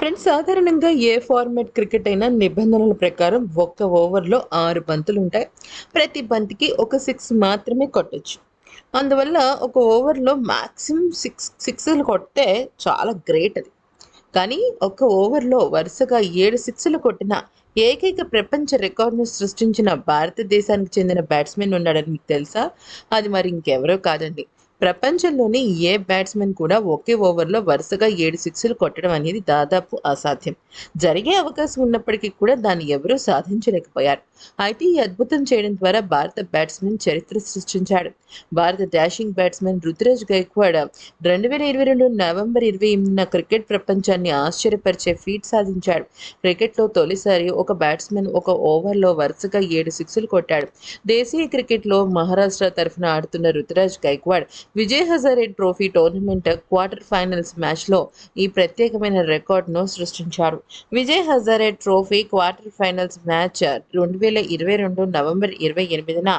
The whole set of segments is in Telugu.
ఫ్రెండ్స్ సాధారణంగా ఏ ఫార్మాట్ క్రికెట్ అయినా నిబంధనల ప్రకారం ఒక్క ఓవర్లో ఆరు బంతులు ఉంటాయి ప్రతి బంతికి ఒక సిక్స్ మాత్రమే కొట్టచ్చు. అందువల్ల ఒక ఓవర్లో మ్యాక్సిమం సిక్స్ సిక్స్లు కొడితే చాలా గ్రేట్ అది. కానీ ఒక ఓవర్లో వరుసగా ఏడు సిక్స్లు కొట్టిన ఏకైక ప్రపంచ రికార్డును సృష్టించిన భారతదేశానికి చెందిన బ్యాట్స్మెన్ ఉన్నాడని మీకు తెలుసా? అది మరి ఇంకెవరో కాదండి. ప్రపంచంలోని ఏ బ్యాట్స్మెన్ కూడా ఒకే ఓవర్లో వరుసగా ఏడు సిక్స్లు కొట్టడం అనేది దాదాపు అసాధ్యం. జరిగే అవకాశం ఉన్నప్పటికీ కూడా దాన్ని ఎవరూ సాధించలేకపోయారు. అయితే ఈ అద్భుతం చేయడం ద్వారా భారత బ్యాట్స్మెన్ చరిత్ర సృష్టించాడు. భారత డాషింగ్ బ్యాట్స్మెన్ రుతురాజ్ గైక్వాడ్ రెండు వేల ఇరవై రెండు నవంబర్ ఇరవై ఎనిమిదిన క్రికెట్ ప్రపంచాన్ని ఆశ్చర్యపరిచే ఫీట్ సాధించాడు. క్రికెట్లో తొలిసారి ఒక బ్యాట్స్మెన్ ఒక ఓవర్లో వరుసగా ఏడు సిక్స్లు కొట్టాడు. దేశీయ క్రికెట్లో మహారాష్ట్ర తరఫున ఆడుతున్న Ruturaj Gaikwad Vijay Hazare trophy tournament quarter finals మ్యాచ్లో ఈ ప్రత్యేకమైన రికార్డును సృష్టించారు. Vijay Hazare trophy quarter finals match రెండు వేల ఇరవై రెండు నవంబర్ ఇరవై ఎనిమిదిన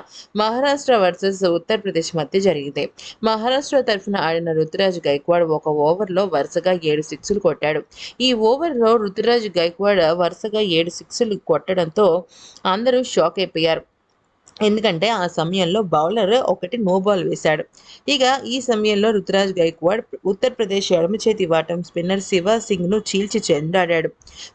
మహారాష్ట్ర వర్సెస్ ఉత్తరప్రదేశ్ మధ్య జరిగింది. మహారాష్ట్ర తరఫున ఆడిన రుతురాజ్ గైక్వాడ్ ఒక ఓవర్లో వరుసగా ఏడు సిక్స్లు కొట్టాడు. ఈ ఓవర్లో రుతురాజ్ గైక్వాడ్ వరుసగా ఏడు సిక్స్లు కొట్టడంతో అందరూ షాక్ అయిపోయారు. ఎందుకంటే ఆ సమయంలో బౌలర్ ఒకటి నో బాల్ వేశాడు. ఇక ఈ సమయంలో రుతురాజ్ గైక్వాడ్ ఉత్తరప్రదేశ్ ఎడమ చేతి వాటం స్పిన్నర్ శివ సింగ్ను చీల్చి చెండాడాడు.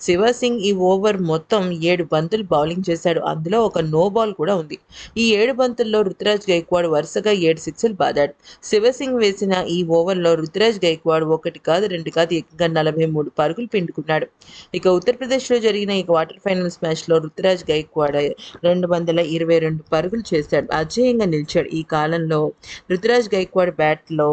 శివ సింగ్ ఈ ఓవర్ మొత్తం ఏడు బంతులు బౌలింగ్ చేశాడు. అందులో ఒక నో బాల్ కూడా ఉంది. ఈ ఏడు బంతుల్లో రుతురాజ్ గైక్వాడ్ వరుసగా ఏడు సిక్స్లు బాదాడు. శివ సింగ్ వేసిన ఈ ఓవర్లో రుతురాజ్ గైక్వాడ్ ఒకటి కాదు రెండు కాదు ఏకంగా నలభై మూడు పరుగులు పిండుకున్నాడు. ఇక ఉత్తరప్రదేశ్లో జరిగిన ఈ క్వార్టర్ ఫైనల్స్ మ్యాచ్లో రుతురాజ్ గైక్వాడ్ రెండు వందల ఇరవై రెండు పరుగులు చేశాడు అజేయంగా నిలిచాడు. ఈ కాలంలో రుతురాజ్ గైక్వాడ్ బ్యాట్లో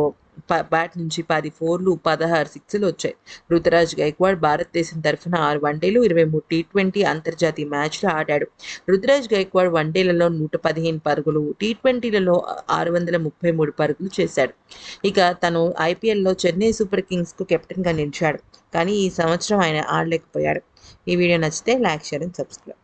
బ్యాట్ నుంచి పది ఫోర్లు పదహారు సిక్స్లు వచ్చాయి. రుతురాజ్ గైక్వాడ్ భారతదేశం తరఫున ఆరు వన్డేలు ఇరవై మూడు టీ ట్వంటీ అంతర్జాతీయ మ్యాచ్లు ఆడాడు. రుతురాజ్ గైక్వాడ్ వన్డేలలో నూట పదిహేను పరుగులు టీ ట్వంటీలలో ఆరు వందల ముప్పై మూడు పరుగులు చేశాడు. ఇక తను ఐపీఎల్లో చెన్నై సూపర్ కింగ్స్కు కెప్టెన్గా నిలిచాడు. కానీ ఈ సంవత్సరం ఆయన ఆడలేకపోయాడు. ఈ వీడియో నచ్చితే లైక్ షేర్ అండ్ సబ్స్క్రైబ్.